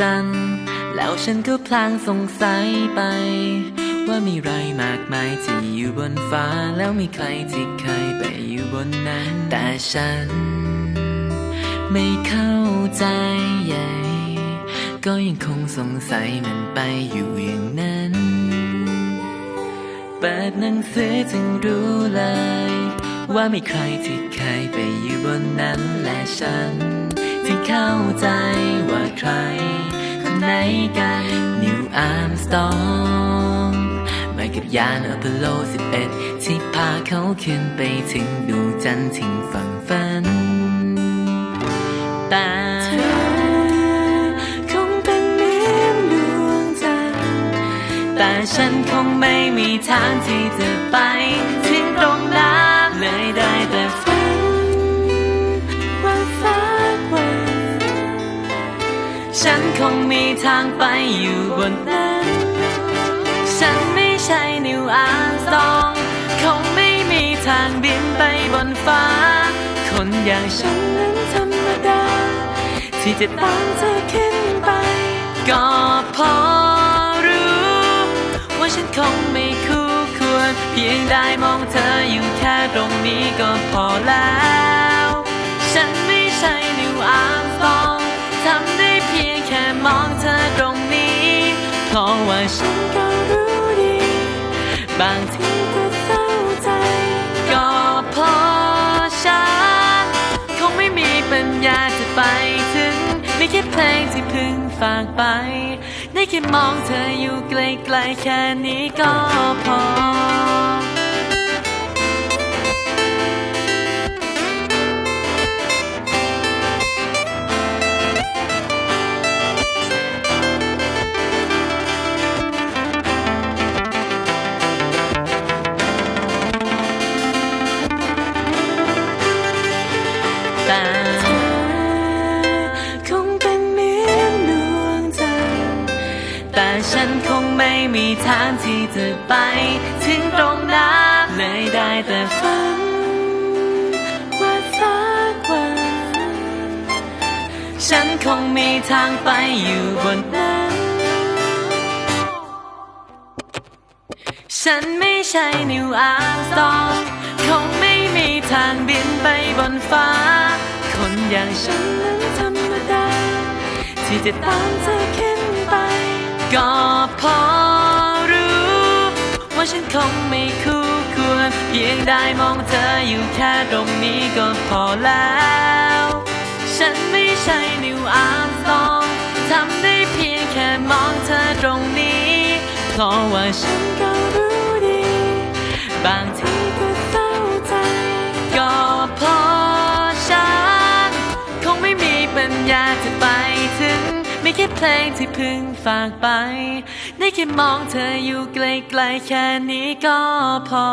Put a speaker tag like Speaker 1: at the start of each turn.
Speaker 1: จันทร์ แล้วฉันก็พลางสงสัยไป ว่ามีไรมากมายที่อยู่บนฟ้า แล้วมีใครที่เคยไปอยู่บนนั้น แต่ฉัน ไม่เข้าใจใหญ่ก็ยังคงสงสัยมันไปอยู่อย่างนั้นเปิดหนังสือจึงรู้เลย ว่ามีใครที่เคยไปอยู่บนนั้นและฉัน ที่เข้าใจว่าใคร ไหนกัน นิวอาร์มสตองมากับยานอพอลโล 11 ที่พาเขาขึ้นไปถึงดวงจันทร์ทิ้งฝังฝันแต่เธอคงเป็นเหมือนดวงจันทร์แต่ฉันคงไม่มีทางที่จะไปถึงตรง งมีทางไปอยู่บนนั้นฉันไม่ใช่นิวอาร์สตองคงไม่มีทางบินไปบนฟ้า คนอย่างฉันนั้นธรรมดา ที่จะตามเธอขึ้นไป ก็พอรู้ ว่าฉันคงไม่คู่ควร เพียงได้มองเธออยู่แค่ตรงนี้ก็พอแล้ว ฉันก็รู้ดี บางทีก็เศร้าใจ ก็เพราะฉันคงไม่มีปัญญาจะไปถึง ไม่แค่เพลงที่เพิ่งฝากไป ได้แค่มองเธออยู่ไกลๆแค่นี้ก็พอ ต่เธอคงเป็นเหมือนดวงจันทร์แต่ฉันคงไม่มีทางที่จะไป ถึงตรงนั้นเลยได้แต่ฝันว่าสักวัน ฉันคงมีทางไปอยู่บนนั้น ฉันไม่ใช่นิวอาร์ตองคงไม่ มีทางบินไปบนฟ้า คนอย่างฉันนั้นธรรมดา ที่จะตามเธอขึ้นไป ก็พอรู้ ว่าฉันคงไม่คู่ควร เพียงได้มองเธออยู่แค่ตรงนี้ก็พอแล้ว ฉันไม่ใช่นิวอาร์มสตองทำได้เพียงแค่มองเธอตรงนี้ เพราะว่าฉันก็ อยากจะไปถึง ไม่แค่เพลงที่เพิ่งฝากไป ได้แค่มองเธออยู่ไกลๆแค่นี้ก็พอ